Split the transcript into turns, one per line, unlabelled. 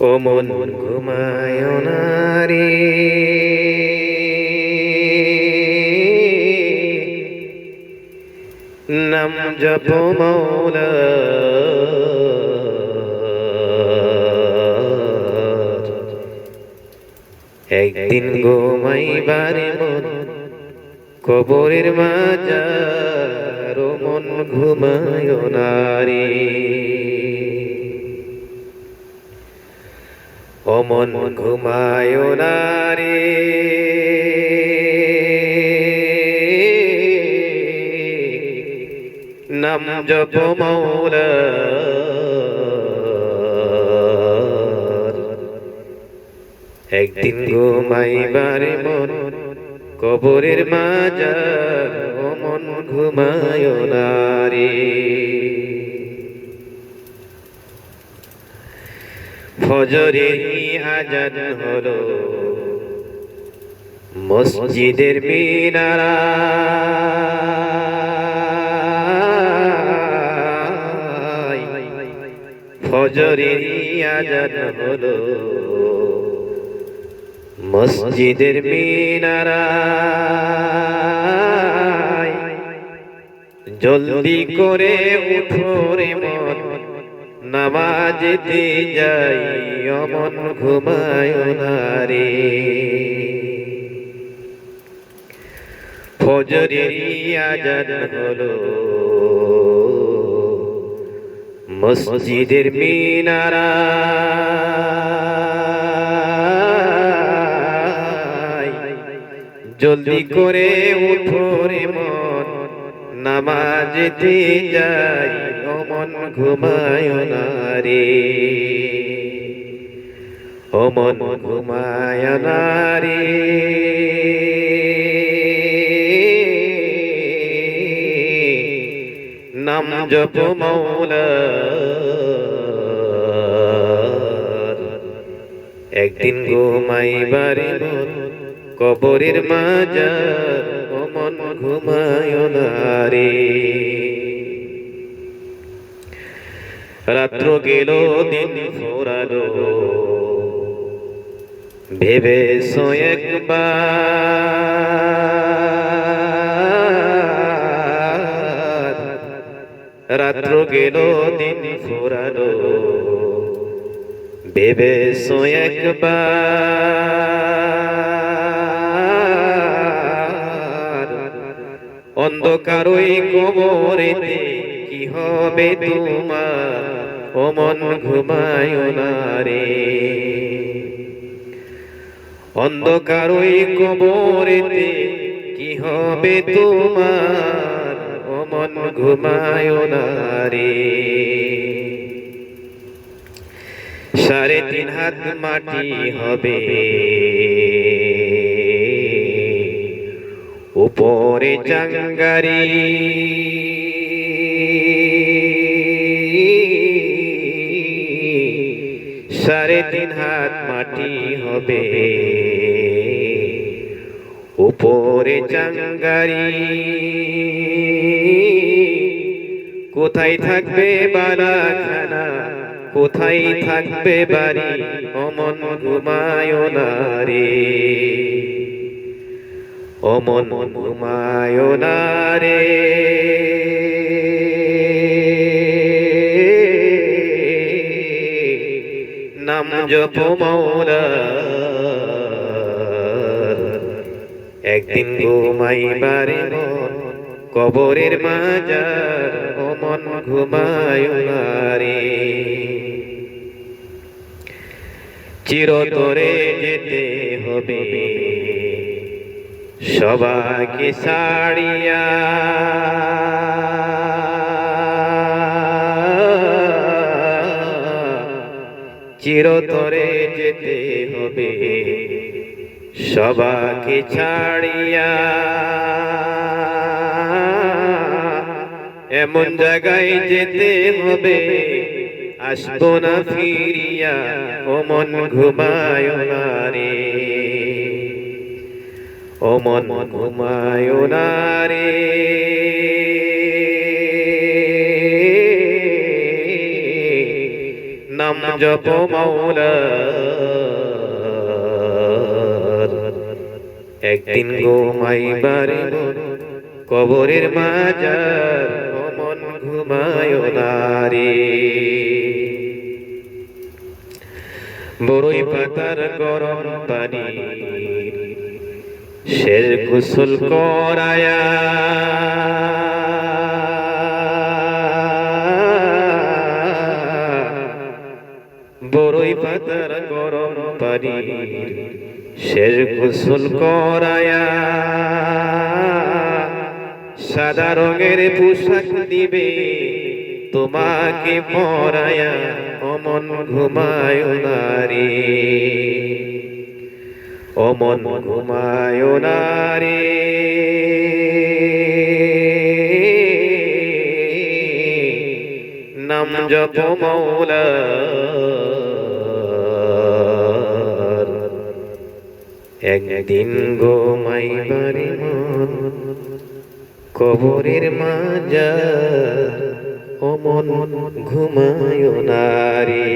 ও মন ঘুমায় না রে নাম জপ মৌলা। একদিন ঘুমাইবার মন কবরের মাজার মন ঘুমায় না রে অমন ঘুমায় না রে নাম জপ মৌলা। একদিন ঘুমাইবার মন কবরের মাজার, অমন ঘুমায় না রে ফজরে আজান হলো। মসজিদের মিনারা। ফজরে আজান হলো। মসজিদের মিনারা। জলদি করে উঠো রে মন। নামাজেতে যাই, অমন ঘুমায় না রে। ফজরের আজান হলো। মসজিদের মিনারা। জলদি করে উঠো রে মন, নামাজেতে যাই অমন ঘুমায় না রে অমন ঘুমায় না রে নাম জপ মৌলা। একদিন ঘুমাইবারে মন কবরের মাজার, অমন ঘুমায় না রে রাত্র গেল, দিন ফোরালো ভেবে একবার? রাত্র গেল, দিন ফোরালো ভেবে একবার? অন্ধকার ওই কবরেতে কি হবে তোমার, ও মন ঘুমায় রে। অন্ধকার ওই কবরেতে কি হবে তোমার, ও মন ঘুমায় রে। সাড়ে তিন হাত মাটি হবে। উপরে চাঙ্গারি। সাড়ে হাত মাটি হবে। উপরে চাঙ্গারি। কোথায় থাকবে বালাখানা কোথায় থাকবে বাড়ি? অমন ঘুমায় না রে। অমন ঘুমায় না রে। জপ মৌলা একদিন ঘুমাইবারে মন, কবরের মাজার অমন ঘুমায় না রে চিরতরে যেতে হবে। সবাইকে সাড়িয়া চিরতরে যেতে হবে। সবাকে ছাড়িয়া এমন জায়গায় যেতে হবে। আসব না ফিরিয়া, ও মন ঘুমায় না রে। ও মন ঘুমায় না জপ একদিন ঘুমাইবার মন কবরের মাজার মন ঘুমায় নারী। বড়ই পাতার গরম পানি শের কুসুল করায়া। বড়ই পাতার গরম পানি শের কুসুল করায়া সাদা রঙের পোশাক দিবে, তোমাকে পরায়া অমন ঘুমায় নারী অমন ঘুমায় নারী নাম জপ মৌলার একদিন গো ঘুমাইবারে মন কবরের মাজা অমন ঘুমায় নারী।